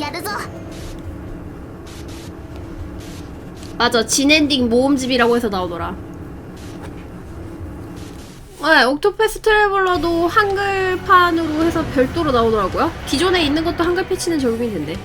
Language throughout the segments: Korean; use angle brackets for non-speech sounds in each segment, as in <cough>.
やるぞ 맞아 진엔딩 모음집이라고 해서 나오더라 네, 옥토패스 트래블러도 한글판으로 해서 별도로 나오더라고요 기존에 있는 것도 한글 패치는 적용이 된대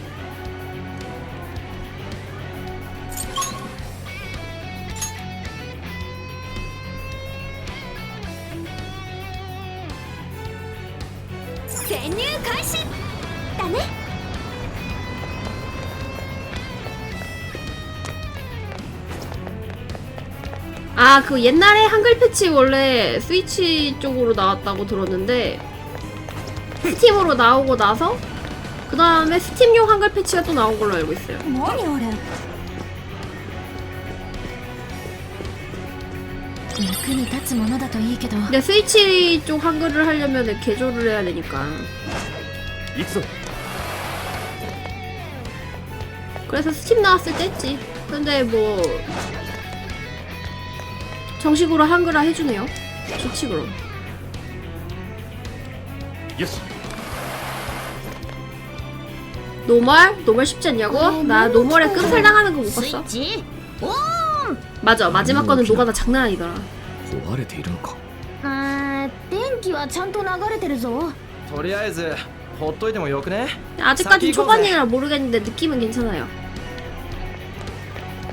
아, 그 옛날에 한글 패치 원래 스위치 쪽으로 나왔다고 들었는데 스팀으로 나오고 나서 그 다음에 스팀용 한글 패치가 또 나온 걸로 알고 있어요. 근데 스위치 쪽 한글을 하려면 개조를 해야 되니까. 그래서 스팀 나왔을 때 했지. 근데 뭐 정식으로 한글화 해주네요. 좋지 그럼. よし 노멀? 노멀 쉽지 않냐고? 나 노멀에 끔살 당하는 거 못 スイッ 봤어. チオン 맞아 마지막 거는 노가다 장난 아니더라. 壊れているのかあー電気はちゃんと流れてるぞとりあえずほっといてもよくね 아직까지 사기거세. 초반이라 모르겠는데 느낌은 괜찮아요.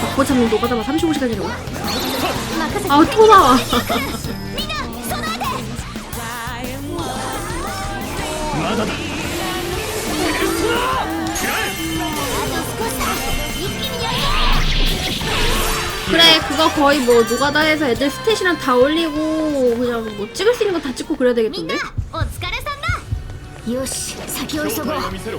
바꿔 잡는 노가다만 35시간이라고? 任せて 아 또 나와. みんな備えてまだだあと少しだ一気にやるぞ 그래 그거 거의 뭐 노가다 해서 애들 스탯이랑 다 올리고 그냥 뭐 찍을 수 있는 거 다 찍고 그래야 みんな 되겠던데? お疲れさんだよし先を急ごうを見せろ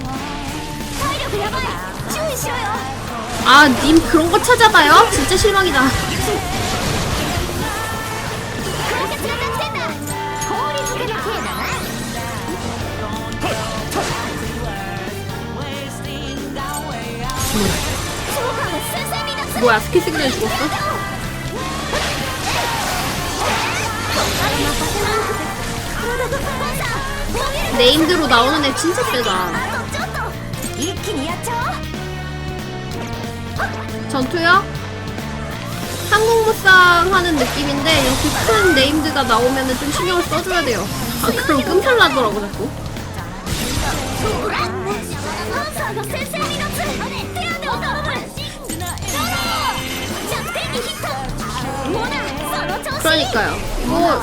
아, 님 그런 거 찾아봐요? 진짜 실망이다. 뭐야, 스킬 쓰길래 죽었어? 네임드로 나오는 애 진짜 세다. 전투요? 한국 무쌍 하는 느낌인데 이렇게 큰 네임드가 나오면 좀 신경을 써줘야 돼요. 아 그럼 끔살 나더라고 자꾸. 그러니까요. 뭐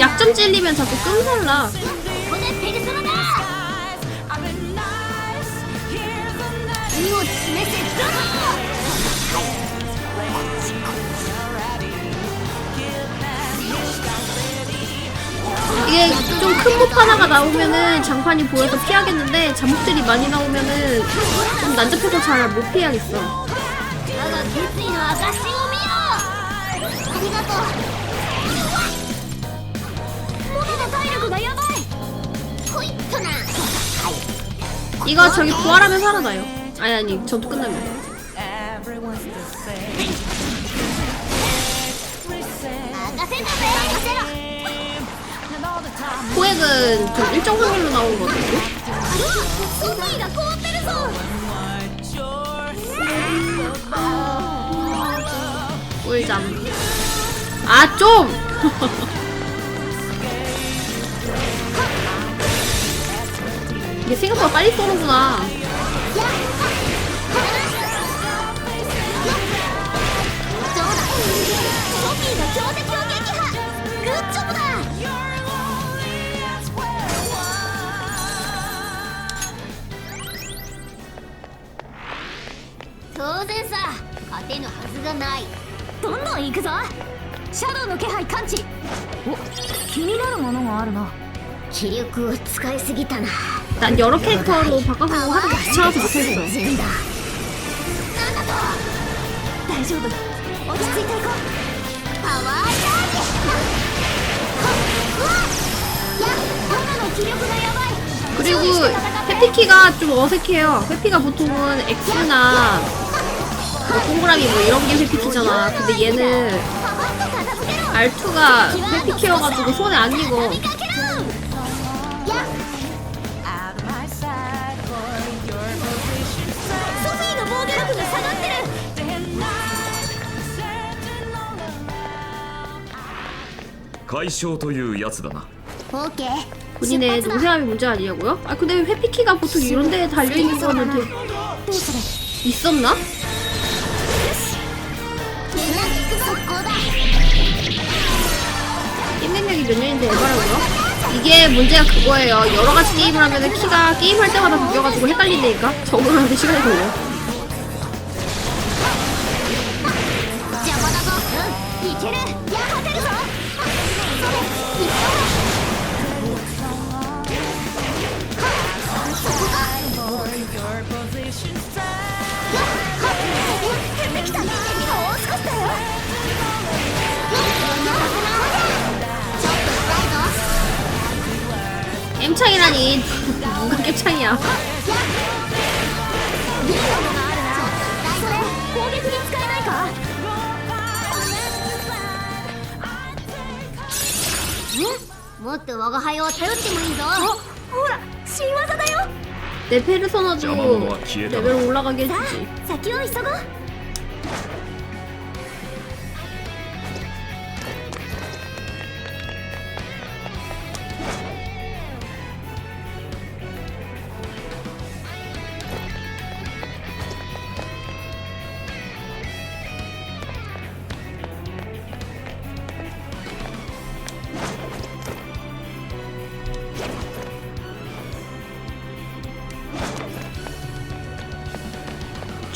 약점 찔리면 자꾸 끔살 나. 이게 좀 큰 몹 하나가 나오면은 장판이 보여서 피하겠는데 잠옷들이 많이 나오면은 좀 난잡해서 잘 못 피하겠어. 이거 저기 부활하면 살아나요. 아니 아니 전투 끝나면. 포획은 좀 일정 확률로 나오는 것 같은데? 꿀잠 아 좀! <laughs> 이게 생각보다 빨리 쏘는구나 当然さ勝てぬはずがないどんどん行くぞシャドウの気配感知お気になるものがあるな気力を使いすぎたな 난 여러 캐릭터로 바꿔서 하는 거 귀찮아서 못했어 全だなんだと大丈夫落ち着いていこうパワーチャージはっうわっや今の気力がやばい 그리고 회피키가 좀 어색해요 회피가 보통은 X나 뭐 동그라미 뭐 이런 게 회피키잖아. 근데 얘는 R2가 회피키여가지고 손에 안 익어. 본인의 노세함이 문제 아니냐고요? 아 근데 회피키가 보통 이런 데에 달려있는 거는 되게 있었나? 년인데 에바라고요? 이게 문제가 그거예요. 여러 가지 게임을 하면 키가 게임할 때마다 바뀌어가지고 헷갈린다니까? 적응하는데 시간이 걸려 겜창이라니 누가 겜창이야 いいものがあるなそれ攻撃に使えないかんもっと我が輩を頼ってもいいぞほら新技だよ 내 페르소나도 자마모와 기회다. 레벨 올라가게 さ 해주지 あ先を急ごう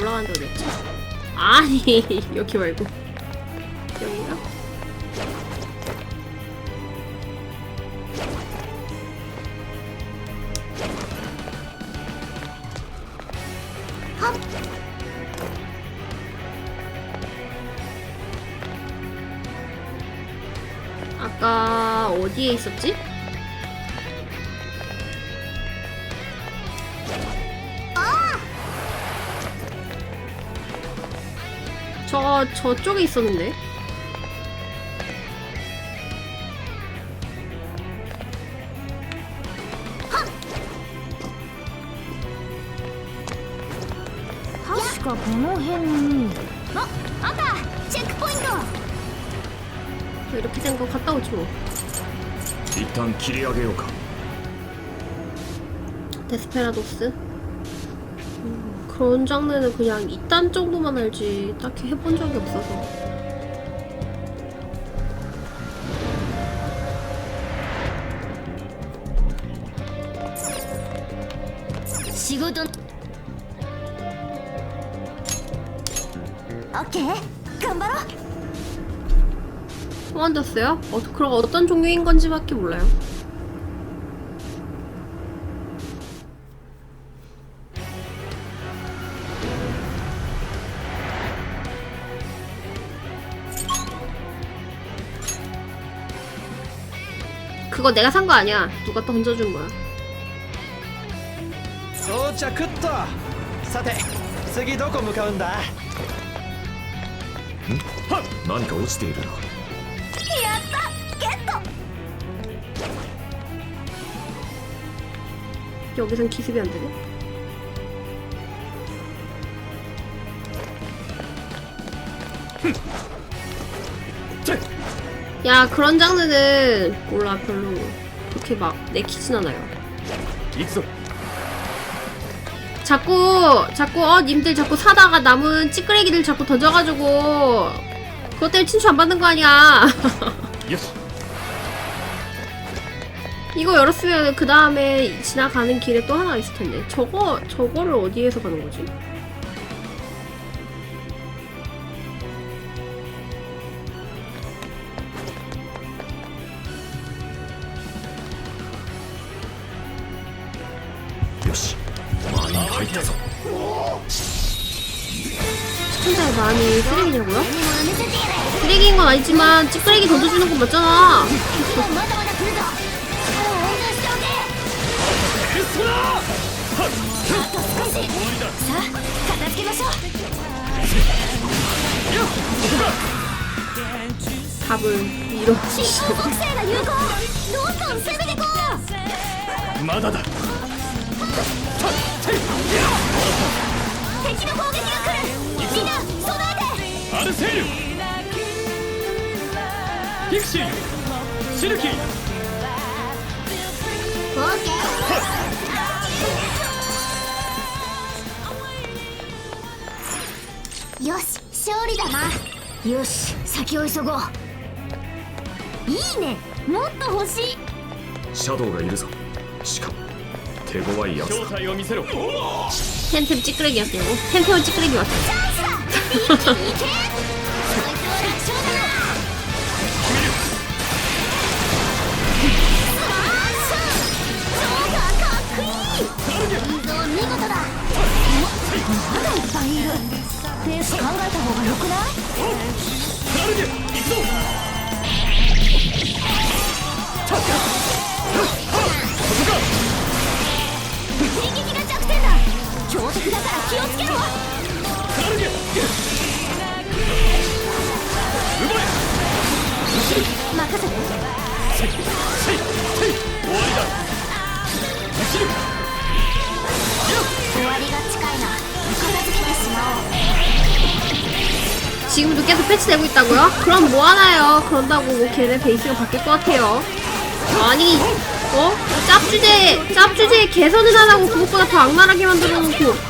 올라간 데 어디였지? 아니 <laughs> 여기 말고 여기가? 아까 어디에 있었지? 저쪽에 있었는데. 가 번호행이 어? 아까 체크포인트! 이렇게 된 거 갔다 오지 뭐. 일단 길이 하게요 가. 데스페라도스. 그런 장르는 그냥 이딴 정도만 알지 딱히 해본 적이 없어서 지구도 오케이, 간바로. 완졌어요? 뭐 어, 그럼 어떤 종류인 건지밖에 몰라요. 그거 내가 산 거 아니야. 누가 던져준 거야. 到着っとさて次どこ向かうんだ 何か落ちているなやったゲット 여기선 기습이 안 되네. 야 그런 장르는 몰라 별로. 그렇게 막 내키진 않아요. 익숙. 자꾸 자꾸 어 님들 자꾸 사다가 남은 찌끄레기들 자꾸 던져가지고 그것 때문에 친추 안 받는 거 아니야. <laughs> 이거 열었으면 그 다음에 지나가는 길에 또 하나 있을 텐데. 저거 저거를 어디에서 가는 거지? 약간 찌끄레기 던져주는 거 맞잖아. 답을 잃어주시고 마다다 아르세류. クシーシルキー。よし勝利だな。よし先を急ごう。いいね。もっと欲しい。シャドウがいるぞ。しかも手強いやつ正体を見せろ。天天 <laughs> さんいるペース考えた方がよくないで行くぞタッカ進撃が弱点だ強敵だから気をつけろで奪え任せてせいせい終わりだ走る終わりが近いな。 지금도 계속 패치되고 있다고요? 그럼 뭐 하나요? 그런다고 뭐 걔네 베이스가 바뀔 것 같아요. 아니, 어? 짭주제, 짭주제 개선은 안 하고 그것보다 더 악랄하게 만들어 놓고.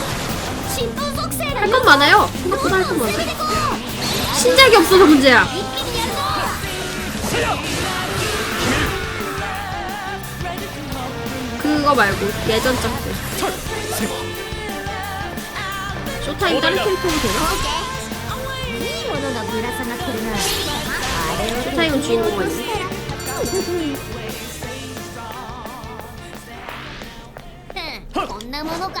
할 건 많아요 생각보다 할 건 攻 많아 めてこう 신작이 없어서 문제야 一気にやるぞ 그거 말고 예전 짝들 쇼타임 다른 캐릭터도 되나? オーケーいいものがぶら下がってるなあれを 쇼타임은 주인공만 있네うんこんなものか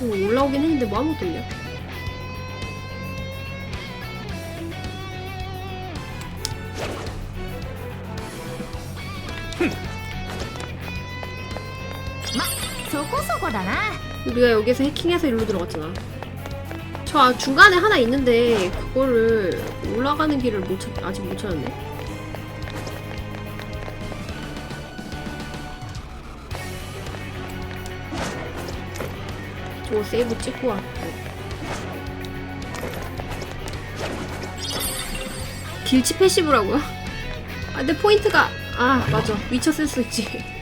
오, 올라오긴 했는데 뭐 아무것도 없냐 우리가 여기서 해킹해서 일로 들어갔잖아 저 아, 중간에 하나 있는데 그거를 올라가는 길을 못 찾, 아직 못 찾았네. 저거 세이브 찍고 와. 길치 패시브라고요? 아, 근데 포인트가 아 맞아 위쳐 쓸수 있지. <laughs>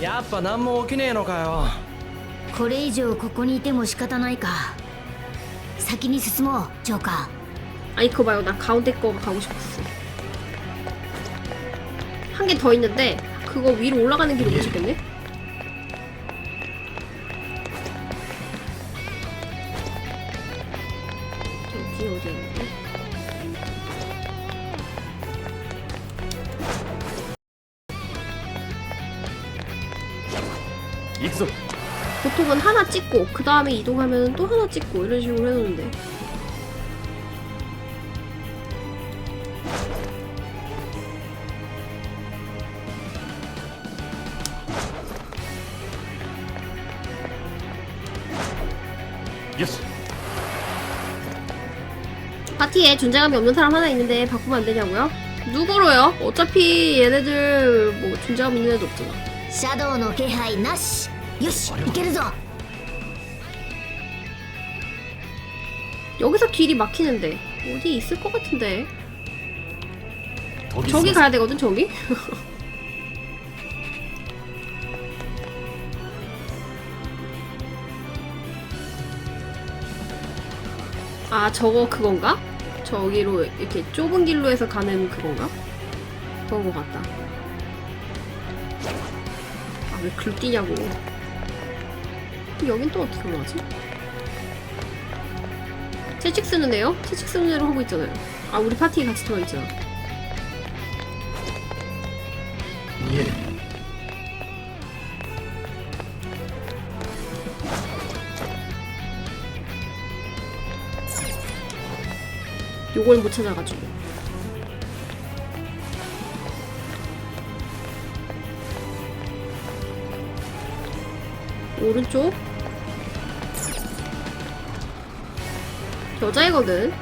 やっぱ何も起きねえのかよこれ以上ここにいても仕方ないか先に進もうジョーカー 아니 그거 말고 나 가운데 거가 가고 싶었어 한 개 더 있는데 그거 위로 올라가는 길을 못 찾겠네 보통은 하나 찍고 그 다음에 이동하면 또 하나 찍고 이런 식으로 해놓는데よし 파티에 존재감이 없는 사람 하나 있는데 바꾸면 안 되냐고요? 누구로요? 어차피 얘네들 뭐 존재감 있는 애도 없잖아 シャドウの気配なし よし行けるぞ 여기서 길이 막히는데 어디 있을 것 같은데 研ぎ澄 저기 ませ 가야 되거든 저기 <laughs> 아 저거 그건가? 저기로 이렇게 좁은 길로 해서 가는 그건가? 그런 것 같다 아 왜 글 뛰냐고 어, 여긴 또 어떻게 올라가지? 채찍 쓰는 애요? 채찍 쓰는 애로 하고 있잖아요. 아, 우리 파티에 같이 들어와 있잖아. 예. 요걸 못 찾아가지고. 오른쪽? 여자애거든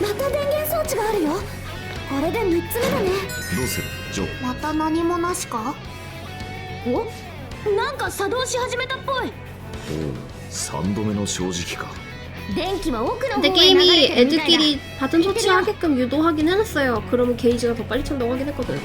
また電源装置があるよこれで3つ目だねどうするジョーまた何もなしかおなんか作動し始めたっぽいおお3度目の正直か電気は奥の方 근데 へ流れ 게임이 てるみたいだ 애들끼리 바톤 터치하게끔 유도하긴 해놨어요 그러면 게이지가 더 빨리 찬다고 하긴 했거든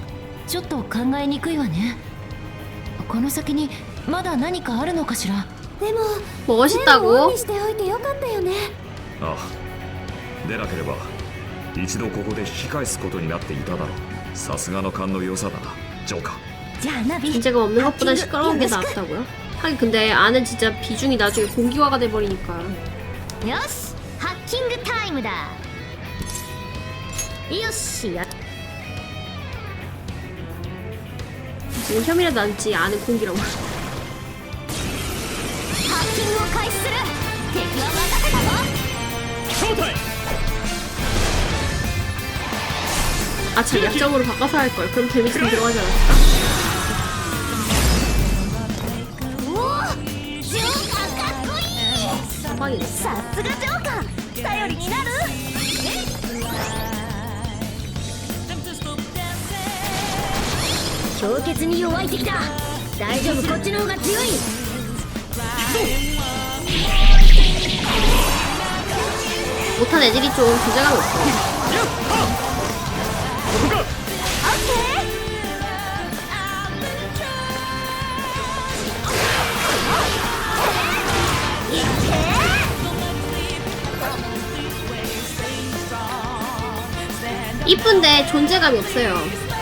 ちょっと考えにくいわねこの先にまだ何かあるのかしらでも 멋있다고? しておいてよかったよねああでなければ一度ここで引き返すことになっていただろうさすがの勘の良さだなジョーカじゃあナビ 존재가 없는 것보다 시끄러운 게 낫다고요? 하긴 근데 아는 진짜 비중이 나중에 공기화가 돼버리니까 よしハッ キングタイムだよしや 지 뭐 혐의라도 남지 않은 공기라고. 아, 참, 약점으로 바꿔서 할 걸. 그럼 데미지 좀 들어가지 않을까? 대박이네. 氷結に弱い敵だ大丈夫こっちの方が強い 못한 애들이 좀 존재감이 없어 ここか 이쁜데 존재감이 없어요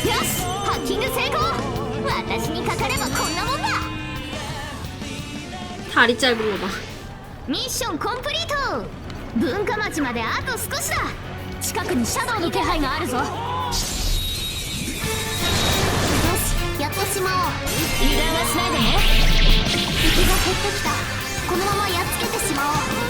しハッキング成功私にかかればこんなもんだ 다리 짧은 거봐 ミッションコンプリート文化町まであと少しだ近くにシャドウの気配があるぞよしやっとしまおう油断はしないでね敵が減ってきたこのままやっつけてしまおう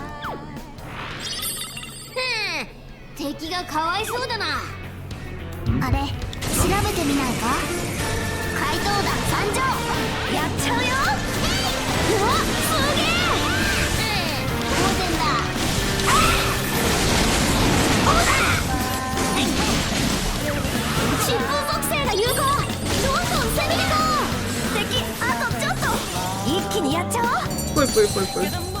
敵がかわいそうだな。あれ調べてみないか？怪盗団参上。やっちゃうよ。うわすげえ。当然だ。あこうだ。疾風属性が有効。どんどん攻めるぞ敵あとちょっと。一気にやっちゃおう。ぽいぽいぽいぽい。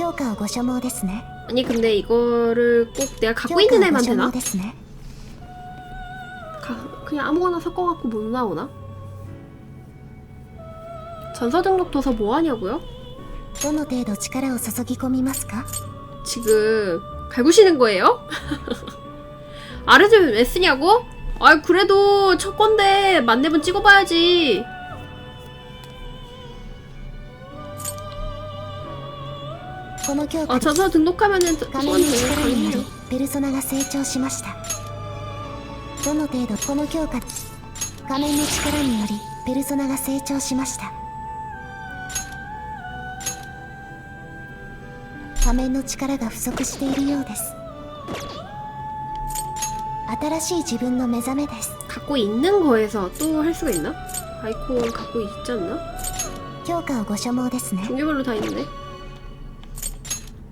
強化をご所望ですね 아니 근데 이거를 꼭 내가 強 갖고 있는 化を 애만 ご所 되나? 望ですね 가- 그냥 아무거나 섞어갖고 못 나오나? 전서 등록 도서 뭐 하냐고요? どの程度力を注ぎ込みますか 지금 갈구시는 거예요? 아르젠 왜 쓰냐고? 아 그래도 첫 건데 만렙은 찍어봐야지 この強化 아 전서 등록하면은 画面に力になり 가능해요 ペルソナが成長しましたどの程度この強化仮面の力によりペルソナが成長しました仮面の力が不足しているようです新しい自分の目覚めです 갖고 있는 거에서 또 할 수가 있나? 아이콘 갖고 있지 않나? 強化をご所望ですね 종류별로 다 있는데.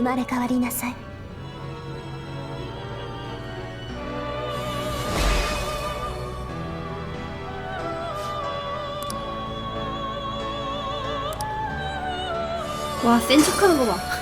生まれ変わりなさい 와, 센 척하는 거 봐.「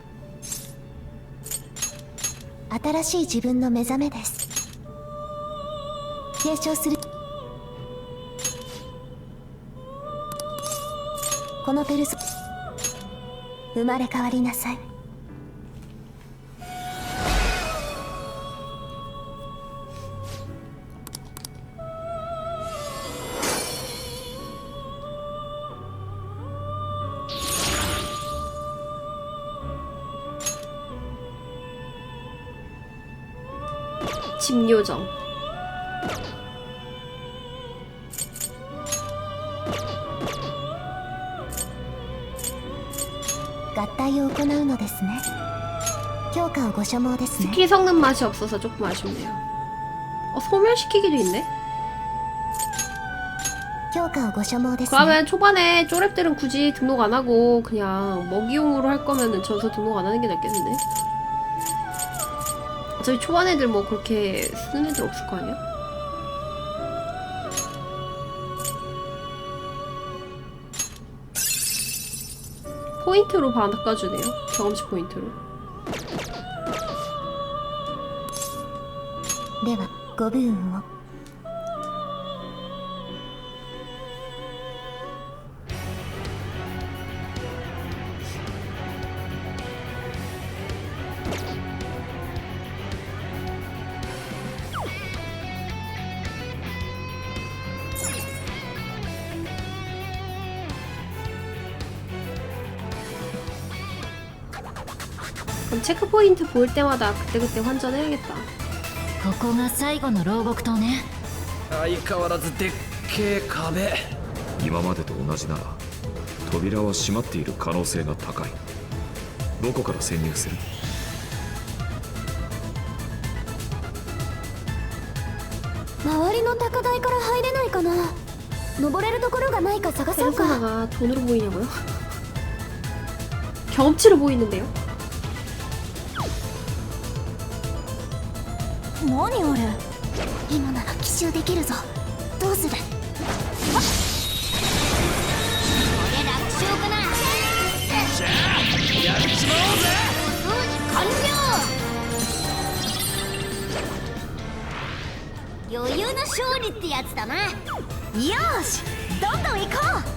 新しい自分の目覚めです。継承する。このペルソ生まれ変わりなさい。 요정. 스킬 성능 맛이 없어서 조금 아쉽네요. 어, 소멸시키기도 있네? 그러면 초반에 쪼랩들은 굳이 등록 안 하고 그냥 먹이용으로 할 거면은 전서 등록 안 하는 게 낫겠는데? 어차피 초반 애들 뭐 그렇게 쓰는 애들 없을 거 아니야? 포인트로 바꿔주네요. 경험치 포인트로. ではご武運を 그럼 체크 포인트 보일 때마다 그때그때 환전해야겠다. ここが最後の牢獄島ね相変わらずでっけえ壁今までと同じなら扉は閉まっている可能性が高いどこから潜入する周りの高台から入れないかな登れるところがないか探そうか 페르소나가 돈으로 보이냐고요? <laughs> 경험치로 보이는데요? 何あれ？今なら奇襲できるぞ。どうする？これ楽勝かなやっちまおうぜ。完了。余裕の勝利ってやつだな。よしどんどん行こう。